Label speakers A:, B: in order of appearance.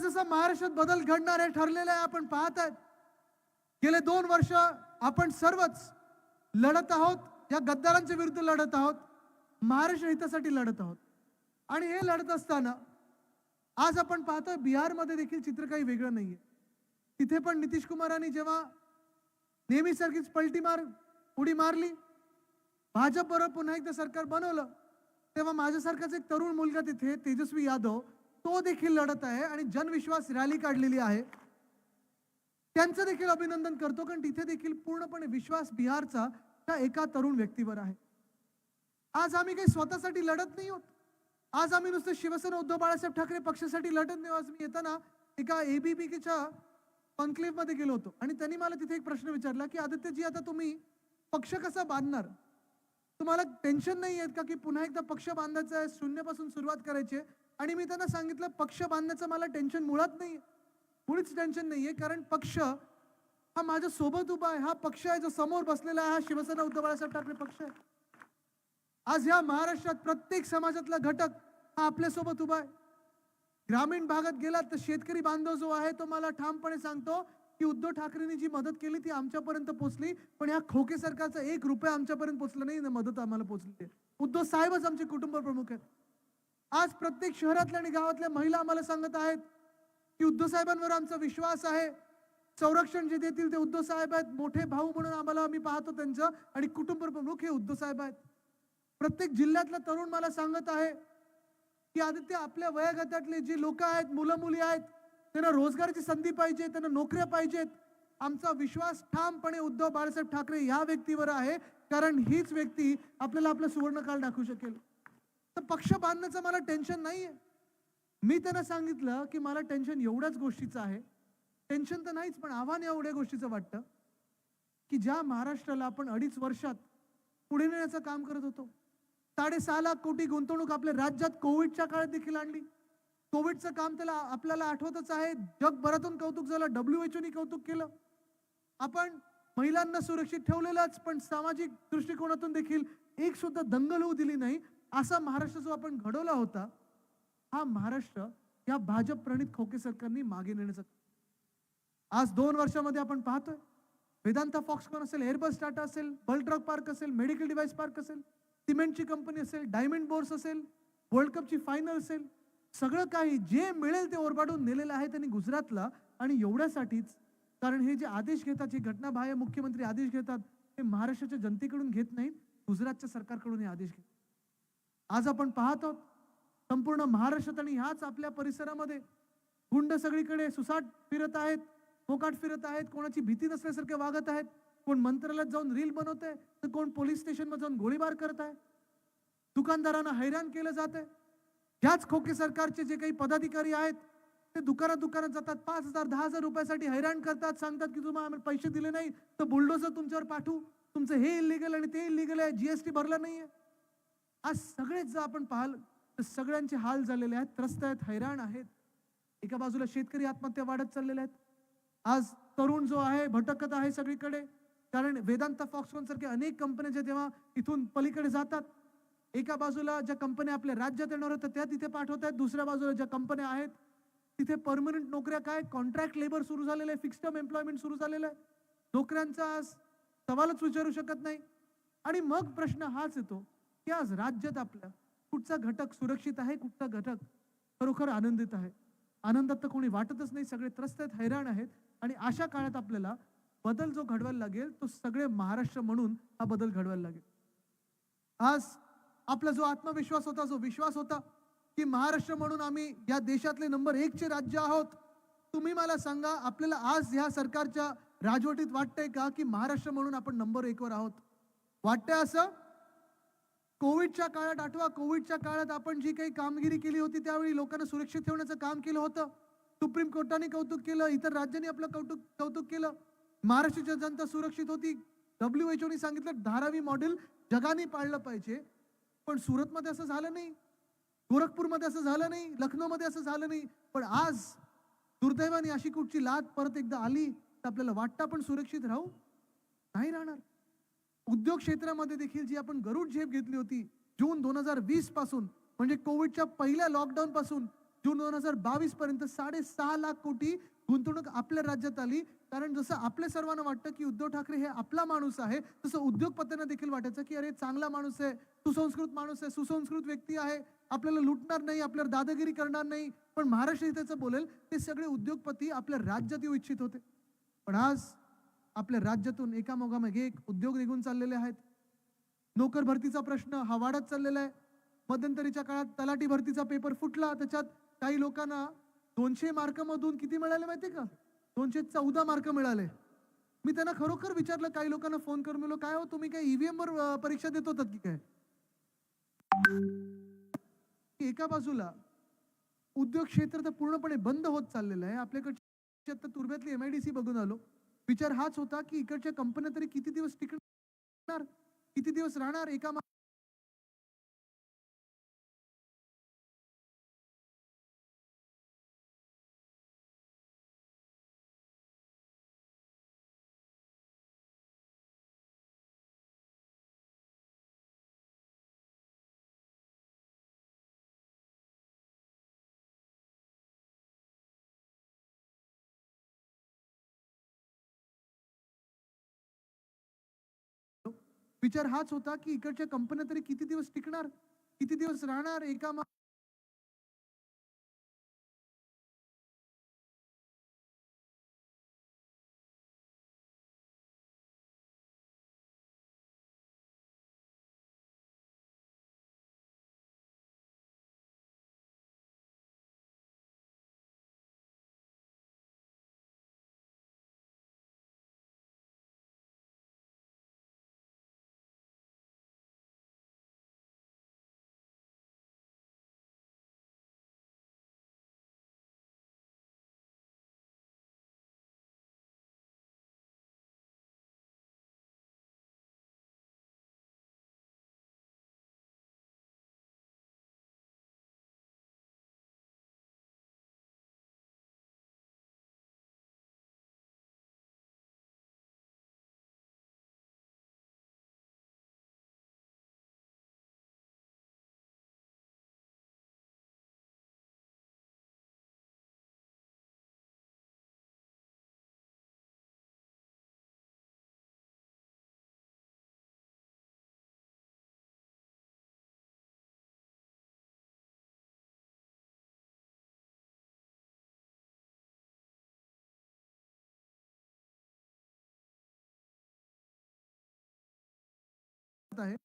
A: आज जसा महाराष्ट्रात बदल घडणार आहे ठरलेलं आहे आपण पाहत आहेत गेले दोन वर्ष आपण सर्वच लढत आहोत या गद्दारांच्या विरुद्ध लढत आहोत महाराष्ट्र हितासाठी लढत आहोत. आणि हे लढत असताना आज आपण पाहतोय बिहारमध्ये देखील चित्र काही वेगळं नाहीये. तिथे पण नितीश कुमारांनी जेव्हा नेहमीसारखीच पलटी मार उडी मारली भाजप बरोबर पुन्हा एकदा सरकार बनवलं तेव्हा माझ्यासारखाच एक तरुण मुलगा तिथे तेजस्वी यादव तो देखील लढत आहे आणि जनविश्वास रॅली काढलेली आहे. त्यांचं देखील अभिनंदन करतो कारण तिथे देखील पूर्णपणे विश्वास बिहारचा त्या एका तरुण व्यक्तीवर आहे. आज आम्ही काही स्वतःसाठी लढत नाही होत. आज आम्ही नुसतं शिवसेना उद्धव बाळासाहेब ठाकरे पक्षासाठी लढत नाही आज मी येताना एका एबीपीच्या कॉन्क्लेव्हमध्ये गेलो होतो. आणि त्यांनी मला तिथे एक प्रश्न विचारला की आदित्यजी आता तुम्ही पक्ष कसा बांधणार? तुम्हाला टेन्शन नाही येत का की पुन्हा एकदा पक्ष बांधायचा आहे शून्यापासून सुरुवात करायची आहे? आणि मी त्यांना सांगितलं पक्ष बांधण्याचं मला टेन्शन मुळात नाही मुळीच टेन्शन नाहीये कारण पक्ष हा माझ्या सोबत उभा आहे. हा पक्ष आहे जो समोर बसलेला आहे. हा शिवसेना उद्धव बाळासाहेब ठाकरे पक्ष आहे. आज ह्या महाराष्ट्रात प्रत्येक समाजातला घटक हा आपल्यासोबत उभा आहे. ग्रामीण भागात गेलात तर शेतकरी बांधव जो आहे तो मला ठामपणे सांगतो की उद्धव ठाकरेंनी जी मदत केली ती आमच्यापर्यंत पोहोचली पण या खोके सरकारचा एक रुपया आमच्यापर्यंत पोहोचला नाही ना मदत आम्हाला पोहोचली उद्धव साहेबच आमचे कुटुंब प्रमुख आहेत. आज प्रत्येक शहरातल्या आणि गावातल्या महिला आम्हाला सांगत आहेत की उद्धव साहेबांवर आमचा विश्वास आहे. संरक्षण जे देतील ते उद्धव साहेब आहेत. मोठे भाऊ म्हणून आम्हाला आम्ही पाहतो त्यांचं आणि कुटुंब प्रमुख हे उद्धव साहेब आहेत. प्रत्येक जिल्ह्यातला तरुण मला सांगत आहे की आदित्य आपल्या वयोगटातले जे लोक आहेत मुलं मुली आहेत त्यांना रोजगाराची संधी पाहिजे त्यांना नोकऱ्या पाहिजेत. आमचा विश्वास ठामपणे उद्धव बाळासाहेब ठाकरे या व्यक्तीवर आहे. कारण हीच व्यक्ती आपल्याला आपलं सुवर्णकाल दाखवू शकेल. तर पक्ष बांधण्याचं मला टेन्शन नाहीये. मी त्यांना सांगितलं की मला टेन्शन एवढ्याच गोष्टीचं आहे. टेन्शन तर नाहीच पण आव्हान एवढ्या गोष्टीचं वाटतं की ज्या महाराष्ट्राला आपण अडीच वर्षात पुढे नेण्याचं काम करत होतो. साडेसहा लाख कोटी गुंतवणूक आपल्या राज्यात कोविडच्या काळात देखील आणली. कोविडचं काम त्याला आपल्याला आठवतच आहे. जगभरातून कौतुक झालं डब्ल्यू एच कौतुक केलं. आपण महिलांना सुरक्षित ठेवलेलंच पण सामाजिक दृष्टिकोनातून देखील एक सुद्धा दंगल होऊ दिली नाही. असा महाराष्ट्र जो आपण घडवला होता हा महाराष्ट्र या भाजप प्रणित खोके सरकारने मागे नेण्याचं आज दोन वर्षामध्ये आपण पाहतोय. वेदांता फॉक्सकॉन असेल एअरबस टाटा असेल बल ट्रक पार्क असेल मेडिकल डिव्हाइस पार्क असेल सिमेंटची कंपनी असेल डायमंड बोर्स असेल वर्ल्ड कपची फायनल असेल सगळं काही जे मिळेल ते ओरबाडून नेलेलं आहे त्यांनी गुजरातला आणि एवढ्यासाठीच कारण हे जे आदेश घेतात जे घटनाबाह्य मुख्यमंत्री आदेश घेतात ते महाराष्ट्राच्या जनतेकडून घेत नाहीत गुजरातच्या सरकारकडून हे आदेश घेतात. आज आपण पाहत आहोत संपूर्ण महाराष्ट्रात आणि ह्याच आपल्या परिसरामध्ये गुंड सगळीकडे सुसाट फिरत आहेत मोकाट फिरत आहेत कोणाची भीती नसल्यासारखे वागत आहेत. कोण मंत्रालयात जाऊन रील बनवत आहे तर कोण पोलीस स्टेशनमध्ये जाऊन गोळीबार करत आहे दुकानदारांना हैराण केलं जात आहे ह्याच खोके सरकारचे जे काही पदाधिकारी आहेत ते दुकानात दुकानात जातात पाच हजार दहा हजार रुपयासाठी हैराण करतात सांगतात की तुम्हाला आम्ही पैसे दिले नाही तर बुलडोजर तुमच्यावर पाठवू. तुमचं हे इलिगल आणि ते इलिगल आहे जीएसटी भरला नाहीये. आज सगळेच जर आपण पाहाल तर सगळ्यांचे हाल झालेले आहेत त्रस्त आहेत हैराण आहेत. एका बाजूला शेतकरी आत्महत्या वाढत चाललेल्या आहेत. आज तरुण जो आहे भटकत आहे सगळीकडे. कारण वेदांता फॉक्सकॉन सारख्या अनेक कंपन्या ज्या जेव्हा इथून पलीकडे जातात. एका बाजूला ज्या कंपन्या आपल्या राज्यात येणार होत्या त्या तिथे पाठवत आहेत. दुसऱ्या बाजूला ज्या कंपन्या आहेत तिथे परमनंट नोकऱ्या काय? कॉन्ट्रॅक्ट लेबर सुरू झालेलं आहे फिक्स्ड टर्म एम्प्लॉयमेंट सुरू झालेलं आहे. नोकऱ्यांचा आज सवालच विचारू शकत नाही. आणि मग प्रश्न हाच येतो की आज राज्यात आपल्या कुठचा घटक सुरक्षित आहे कुठचा घटक खरोखर आनंदित आहे? आनंदात तर कोणी वाटतच नाही. सगळे त्रस्त आहेत हैराण आहेत. आणि अशा काळात आपल्याला बदल जो घडवायला लागेल तो सगळे महाराष्ट्र म्हणून हा बदल घडवायला लागेल. आज आपला जो आत्मविश्वास होता जो विश्वास होता की महाराष्ट्र म्हणून आम्ही या देशातले नंबर एकचे राज्य आहोत तुम्ही मला सांगा आपल्याला आज ह्या सरकारच्या राजवटीत वाटतंय का की महाराष्ट्र म्हणून आपण नंबर एकवर आहोत? वाटतंय असं? कोविडच्या काळात आठवा कोविडच्या काळात आपण जी काही कामगिरी केली होती त्यावेळी लोकांना सुरक्षित ठेवण्याचं काम केलं होतं. सुप्रीम कोर्टाने कौतुक केलं इतर राज्यांनी आपलं कौतुक कौतुक केलं. महाराष्ट्राची जनता सुरक्षित होती. डब्ल्यू एच ओने सांगितलं धारावी मॉडेल जगाने पाळलं पाहिजे. पण सुरतमध्ये असं झालं नाही. गोरखपूरमध्ये असं झालं नाही. लखनौमध्ये असं झालं नाही. पण आज दुर्दैवाने अशी कुठची लाट परत एकदा आली तर आपल्याला वाटतं आपण सुरक्षित राहू? नाही राहणार. उद्योग क्षेत्रामध्ये देखील जी आपण गरुड झेप घेतली होती जून दोन हजार वीसपासून म्हणजे कोविडच्या पहिल्या लॉकडाऊन पासून जून दोन हजार बावीस पर्यंत साडेसहा लाख कोटी गुंतवणूक आपल्या राज्यात आली. कारण जसं आपल्या सर्वांना वाटतं की उद्धव ठाकरे हे आपला माणूस आहे तसं उद्योगपत्यांना देखील वाटायचं की अरे चांगला माणूस आहे सुसंस्कृत माणूस आहे सुसंस्कृत व्यक्ती आहे आपल्याला लुटणार नाही आपल्याला दादागिरी करणार नाही. पण महाराष्ट्र हिताचं बोलेल ते सगळे उद्योगपती आपल्या राज्यात येऊ इच्छित होते. पण आज आपल्या राज्यातून एका मोगामागे एक उद्योग निघून चाललेले आहेत. नोकर भरतीचा प्रश्न हा वाढत चाललेला आहे. मध्यंतरीच्या काळात तलाठी भरतीचा पेपर फुटला. त्याच्यात काही लोकांना दोनशे मार्क मधून किती मिळाले माहितीये का? दोनशे चौदा मार्क मिळाले. मी त्यांना खरोखर विचारलं काही लोकांना फोन करून मिळलो काय हो तुम्ही काय ईव्हीएम वर परीक्षा देत होतात की काय? एका बाजूला उद्योग क्षेत्र तर पूर्णपणे बंद होत चाललेलं आहे. आपल्याकडची आता तुर्ब्यातली एमआयडीसी बघून आलो. विचार हाच होता की इकडच्या कंपन्या तरी किती दिवस टिकणार? किती दिवस राहणार? एका विचार हाच होता की इकडच्या कंपन्या तरी किती दिवस टिकणार? किती दिवस राहणार? एका मा- आहे